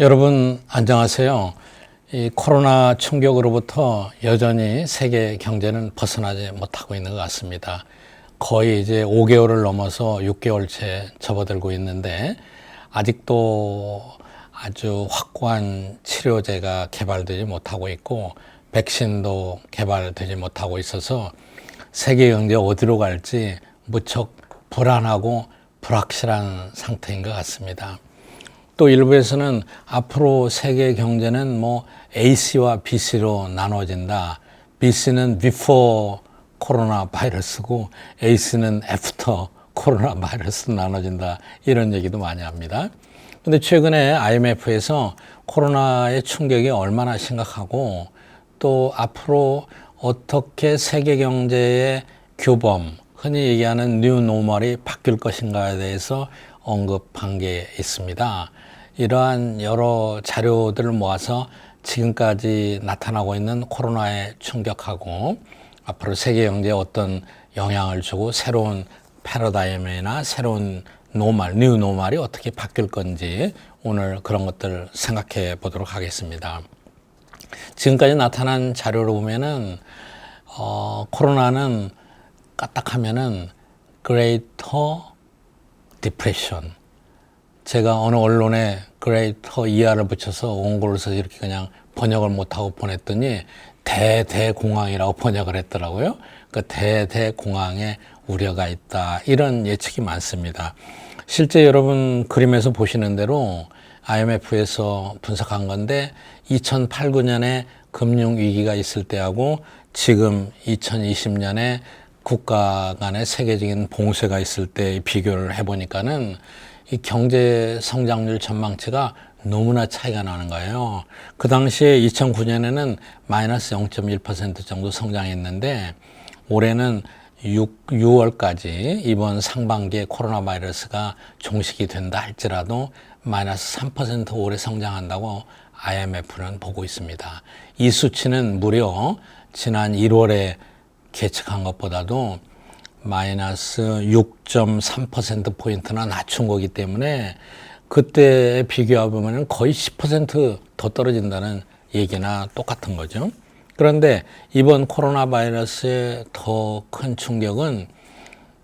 여러분 안녕하세요. 이 코로나 충격으로부터 여전히 세계 경제는 벗어나지 못하고 있는 것 같습니다. 거의 이제 5개월을 넘어서 6개월째 접어들고 있는데 아직도 아주 확고한 치료제가 개발되지 못하고 있고 백신도 개발되지 못하고 있어서 세계 경제 어디로 갈지 무척 불안하고 불확실한 상태인 것 같습니다. 또 일부에서는 앞으로 세계 경제는 뭐 A씨와 B씨로 나눠진다. B씨는 before 코로나 바이러스고 A씨는 after 코로나 바이러스 나눠진다. 이런 얘기도 많이 합니다. 근데 최근에 IMF에서 코로나의 충격이 얼마나 심각하고 또 앞으로 어떻게 세계 경제의 규범, 흔히 얘기하는 뉴 노멀이 바뀔 것인가에 대해서 언급한 게 있습니다. 이러한 여러 자료들을 모아서 지금까지 나타나고 있는 코로나의 충격하고 앞으로 세계 경제에 어떤 영향을 주고 새로운 패러다임이나 새로운 노말, 뉴 노말이 어떻게 바뀔 건지 오늘 그런 것들 생각해 보도록 하겠습니다. 지금까지 나타난 자료를 보면은 어, 코로나는 까딱하면은 Greater Depression 제가 어느 언론에 그레이터 이하를 붙여서 원고를 써서 이렇게 그냥 번역을 못하고 보냈더니 대대공황이라고 번역을 했더라고요. 그 대대공황에 우려가 있다. 이런 예측이 많습니다. 실제 여러분 그림에서 보시는 대로 IMF에서 분석한 건데 2008, 9년에 금융위기가 있을 때하고 지금 2020년에 국가 간의 세계적인 봉쇄가 있을 때 비교를 해보니까는 이 경제 성장률 전망치가 너무나 차이가 나는 거예요. 그 당시에 2009년에는 마이너스 0.1% 정도 성장했는데 올해는 6, 6월까지 이번 상반기에 코로나 바이러스가 종식이 된다 할지라도 마이너스 3% 올해 성장한다고 IMF는 보고 있습니다. 이 수치는 무려 지난 1월에 계측한 것보다도 마이너스 6.3%포인트나 낮춘 거기 때문에 그때 비교해보면 거의 10%더 떨어진다는 얘기나 똑같은 거죠. 그런데 이번 코로나 바이러스의 더 큰 충격은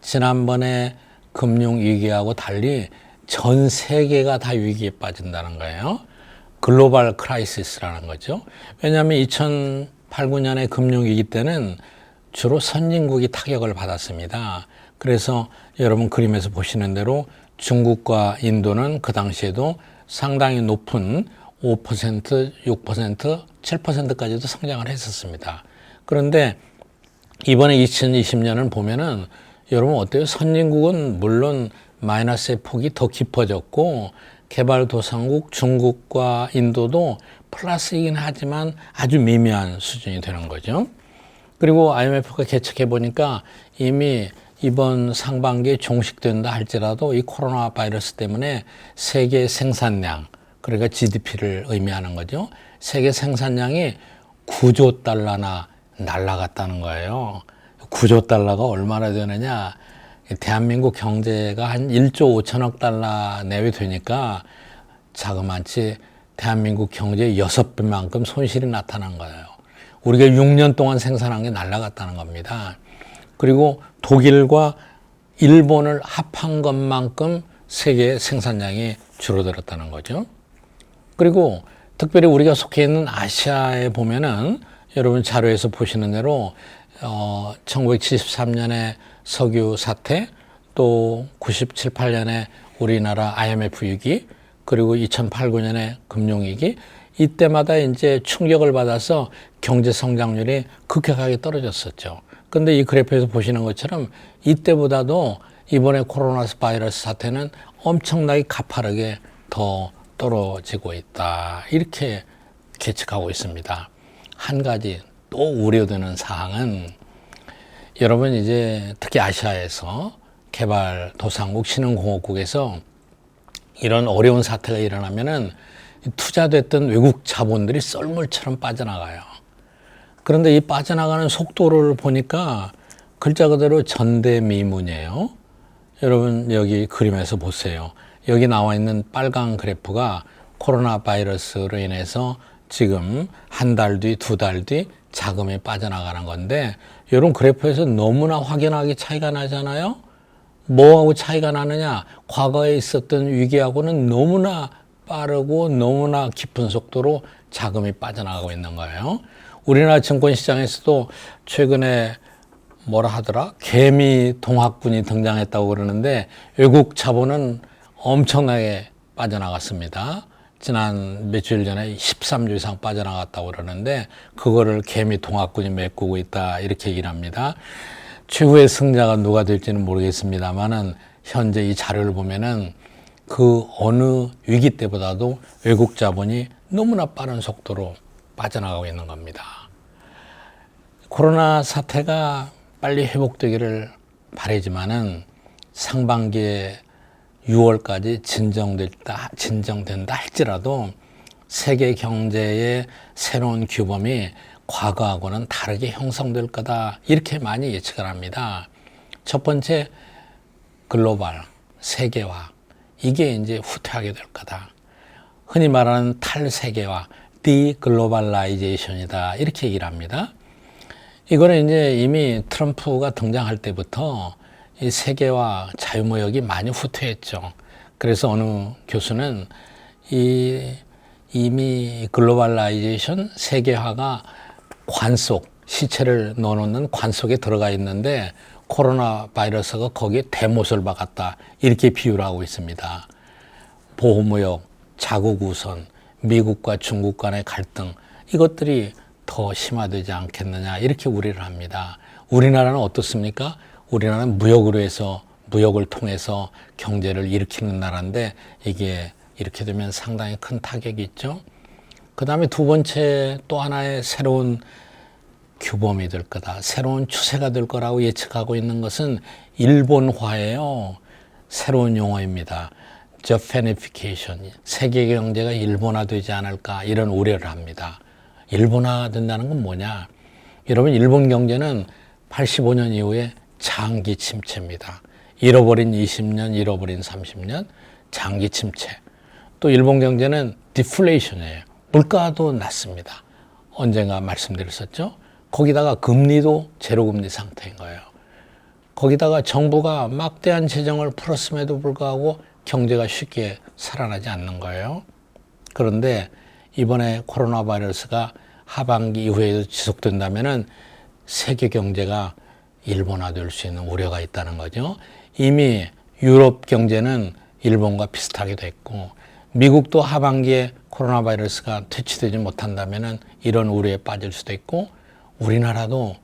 지난번에 금융위기하고 달리 전 세계가 다 위기에 빠진다는 거예요. 글로벌 크라이시스라는 거죠. 왜냐하면 2008, 9년의 금융위기 때는 주로 선진국이 타격을 받았습니다. 그래서 여러분 그림에서 보시는 대로 중국과 인도는 그 당시에도 상당히 높은 5%, 6%, 7%까지도 성장을 했었습니다. 그런데 이번에 2020년을 보면은 여러분 어때요? 선진국은 물론 마이너스의 폭이 더 깊어졌고 개발도상국 중국과 인도도 플러스이긴 하지만 아주 미미한 수준이 되는 거죠. 그리고 IMF가 계측해 보니까 이미 이번 상반기에 종식된다 할지라도 이 코로나 바이러스 때문에 세계 생산량, 그러니까 GDP를 의미하는 거죠. 세계 생산량이 9조 달러나 날라갔다는 거예요. 9조 달러가 얼마나 되느냐. 대한민국 경제가 한 1조 5천억 달러 내외 되니까 자그마치 대한민국 경제의 6배만큼 손실이 나타난 거예요. 우리가 6년 동안 생산한 게 날라갔다는 겁니다. 그리고 독일과 일본을 합한 것만큼 세계 생산량이 줄어들었다는 거죠. 그리고 특별히 우리가 속해 있는 아시아에 보면은 여러분 자료에서 보시는 대로 어 1973년에 석유 사태 또 97, 8년에 우리나라 IMF 위기 그리고 2008, 9년에 금융위기 이때마다 이제 충격을 받아서 경제 성장률이 급격하게 떨어졌었죠. 근데 이 그래프에서 보시는 것처럼 이때보다도 이번에 코로나 바이러스 사태는 엄청나게 가파르게 더 떨어지고 있다. 이렇게 계측하고 있습니다. 한 가지 또 우려되는 사항은 여러분 이제 특히 아시아에서 개발 도상국 신흥공업국에서 이런 어려운 사태가 일어나면은 투자됐던 외국 자본들이 썰물처럼 빠져나가요. 그런데 이 빠져나가는 속도를 보니까 글자 그대로 전대미문이에요. 여러분 여기 그림에서 보세요. 여기 나와 있는 빨간 그래프가 코로나 바이러스로 인해서 지금 한 달 뒤, 두 달 뒤 자금이 빠져나가는 건데 이런 그래프에서 너무나 확연하게 차이가 나잖아요. 뭐하고 차이가 나느냐? 과거에 있었던 위기하고는 너무나 빠르고 너무나 깊은 속도로 자금이 빠져나가고 있는 거예요. 우리나라 증권시장에서도 최근에 뭐라 하더라? 개미 동학군이 등장했다고 그러는데 외국 자본은 엄청나게 빠져나갔습니다. 지난 며칠 전에 13주 이상 빠져나갔다고 그러는데 그거를 개미 동학군이 메꾸고 있다 이렇게 얘기를 합니다. 최후의 승자가 누가 될지는 모르겠습니다만은 현재 이 자료를 보면은 그 어느 위기 때보다도 외국 자본이 너무나 빠른 속도로 빠져나가고 있는 겁니다. 코로나 사태가 빨리 회복되기를 바라지만은 상반기에 6월까지 진정됐다, 진정된다 할지라도 세계 경제의 새로운 규범이 과거하고는 다르게 형성될 거다. 이렇게 많이 예측을 합니다. 첫 번째, 글로벌, 세계화. 이게 이제 후퇴하게 될 거다. 흔히 말하는 탈세계화, 디글로벌라이제이션이다. 이렇게 얘기를 합니다. 이거는 이제 이미 트럼프가 등장할 때부터 이 세계화 자유무역이 많이 후퇴했죠. 그래서 어느 교수는 이 이미 글로벌라이제이션 세계화가 관 속 시체를 넣어놓는 관 속에 들어가 있는데 코로나 바이러스가 거기에 대못을 박았다 이렇게 비유를 하고 있습니다. 보호무역, 자국 우선, 미국과 중국 간의 갈등 이것들이 더 심화되지 않겠느냐 이렇게 우려를 합니다. 우리나라는 어떻습니까? 우리나라는 무역으로 해서 무역을 통해서 경제를 일으키는 나라인데 이게 이렇게 되면 상당히 큰 타격이 있죠. 그 다음에 두 번째 또 하나의 새로운 규범이 될 거다. 새로운 추세가 될 거라고 예측하고 있는 것은 일본화예요. 새로운 용어입니다. Japanification. 세계 경제가 일본화되지 않을까 이런 우려를 합니다. 일본화된다는 건 뭐냐? 여러분 일본 경제는 85년 이후에 장기 침체입니다. 잃어버린 20년, 잃어버린 30년, 장기 침체. 또 일본 경제는 디플레이션이에요. 물가도 낮습니다. 언젠가 말씀드렸었죠? 거기다가 금리도 제로금리 상태인 거예요. 거기다가 정부가 막대한 재정을 풀었음에도 불구하고 경제가 쉽게 살아나지 않는 거예요. 그런데 이번에 코로나 바이러스가 하반기 이후에도 지속된다면은 세계 경제가 일본화될 수 있는 우려가 있다는 거죠. 이미 유럽 경제는 일본과 비슷하게 됐고 미국도 하반기에 코로나 바이러스가 퇴치되지 못한다면은 이런 우려에 빠질 수도 있고 우리나라도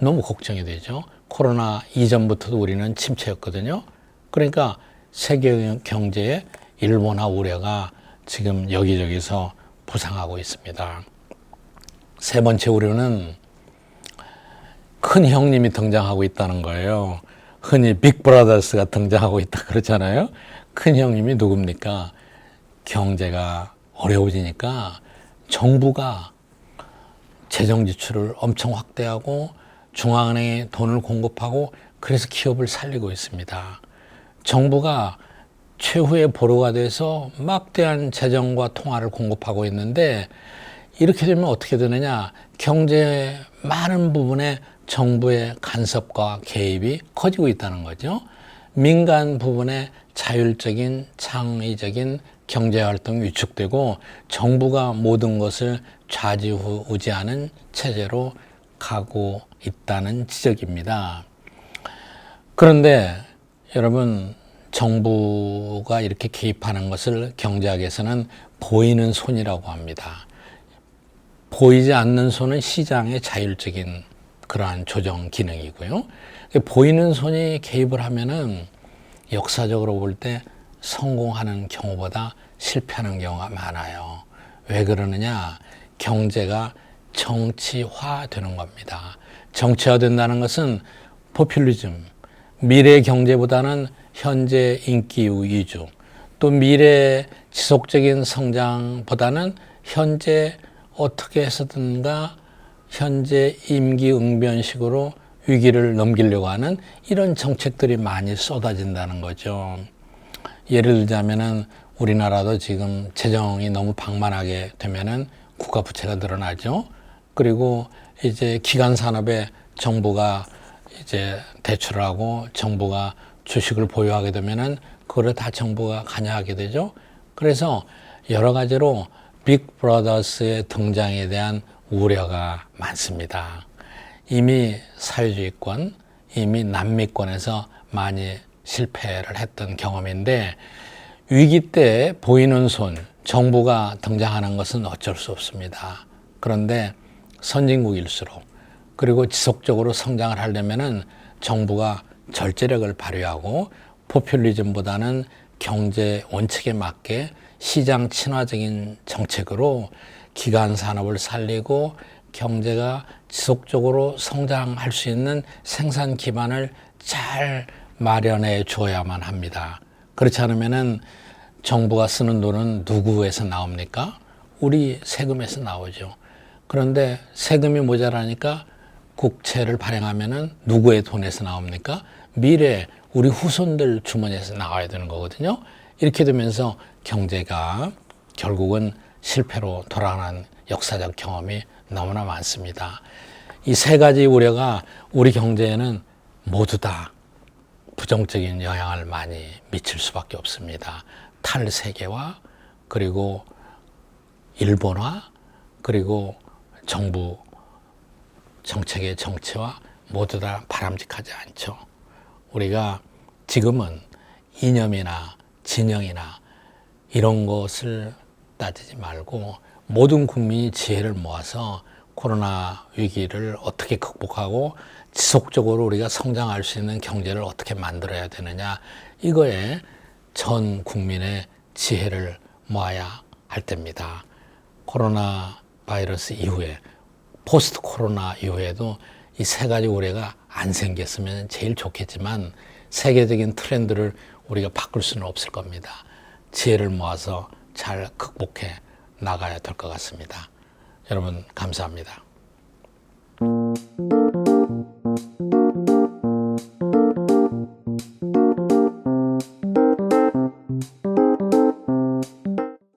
너무 걱정이 되죠. 코로나 이전부터도 우리는 침체였거든요. 그러니까 세계 경제의 일본화 우려가 지금 여기저기서 부상하고 있습니다. 세 번째 우려는 큰 형님이 등장하고 있다는 거예요. 흔히 빅브라더스가 등장하고 있다 그러잖아요. 큰 형님이 누굽니까? 경제가 어려워지니까 정부가 재정 지출을 엄청 확대하고 중앙은행에 돈을 공급하고 그래서 기업을 살리고 있습니다. 정부가 최후의 보루가 돼서 막대한 재정과 통화를 공급하고 있는데 이렇게 되면 어떻게 되느냐? 경제 많은 부분에 정부의 간섭과 개입이 커지고 있다는 거죠. 민간 부분에 자율적인 창의적인 경제 활동이 위축되고 정부가 모든 것을 좌지우지하는 체제로 가고 있다는 지적입니다. 그런데 여러분 정부가 이렇게 개입하는 것을 경제학에서는 보이는 손이라고 합니다. 보이지 않는 손은 시장의 자율적인 그러한 조정 기능이고요. 보이는 손이 개입을 하면은 역사적으로 볼 때 성공하는 경우보다 실패하는 경우가 많아요. 왜 그러느냐? 경제가 정치화 되는 겁니다. 정치화 된다는 것은 포퓰리즘, 미래 경제보다는 현재 인기 위주, 또 미래 지속적인 성장보다는 현재 어떻게 해서든가 현재 임기응변식으로 위기를 넘기려고 하는 이런 정책들이 많이 쏟아진다는 거죠. 예를 들자면은 우리나라도 지금 재정이 너무 방만하게 되면은 국가 부채가 늘어나죠. 그리고 이제 기간 산업에 정부가 이제 대출을 하고 정부가 주식을 보유하게 되면은 그거를 다 정부가 관여하게 되죠. 그래서 여러 가지로 빅 브라더스의 등장에 대한 우려가 많습니다. 이미 사회주의권, 이미 남미권에서 많이 실패를 했던 경험인데 위기 때 보이는 손, 정부가 등장하는 것은 어쩔 수 없습니다. 그런데 선진국일수록 그리고 지속적으로 성장을 하려면은 정부가 절제력을 발휘하고 포퓰리즘보다는 경제 원칙에 맞게 시장 친화적인 정책으로 기간 산업을 살리고 경제가 지속적으로 성장할 수 있는 생산 기반을 잘 마련해 줘야만 합니다. 그렇지 않으면은 정부가 쓰는 돈은 누구에서 나옵니까? 우리 세금에서 나오죠. 그런데 세금이 모자라니까 국채를 발행하면은 누구의 돈에서 나옵니까? 미래 우리 후손들 주머니에서 나와야 되는 거거든요. 이렇게 되면서 경제가 결국은 실패로 돌아가는 역사적 경험이 너무나 많습니다. 이 세 가지 우려가 우리 경제에는 모두 다 부정적인 영향을 많이 미칠 수밖에 없습니다. 탈세계화 그리고 일본화 그리고 정부 정책의 정치와 모두 다 바람직하지 않죠. 우리가 지금은 이념이나 진영이나 이런 것을 따지지 말고 모든 국민이 지혜를 모아서 코로나 위기를 어떻게 극복하고 지속적으로 우리가 성장할 수 있는 경제를 어떻게 만들어야 되느냐 이거에 전 국민의 지혜를 모아야 할 때입니다. 코로나 바이러스 이후에 포스트 코로나 이후에도 이 세 가지 우려가 안 생겼으면 제일 좋겠지만 세계적인 트렌드를 우리가 바꿀 수는 없을 겁니다. 지혜를 모아서 잘 극복해 나가야 될 것 같습니다. 여러분 감사합니다.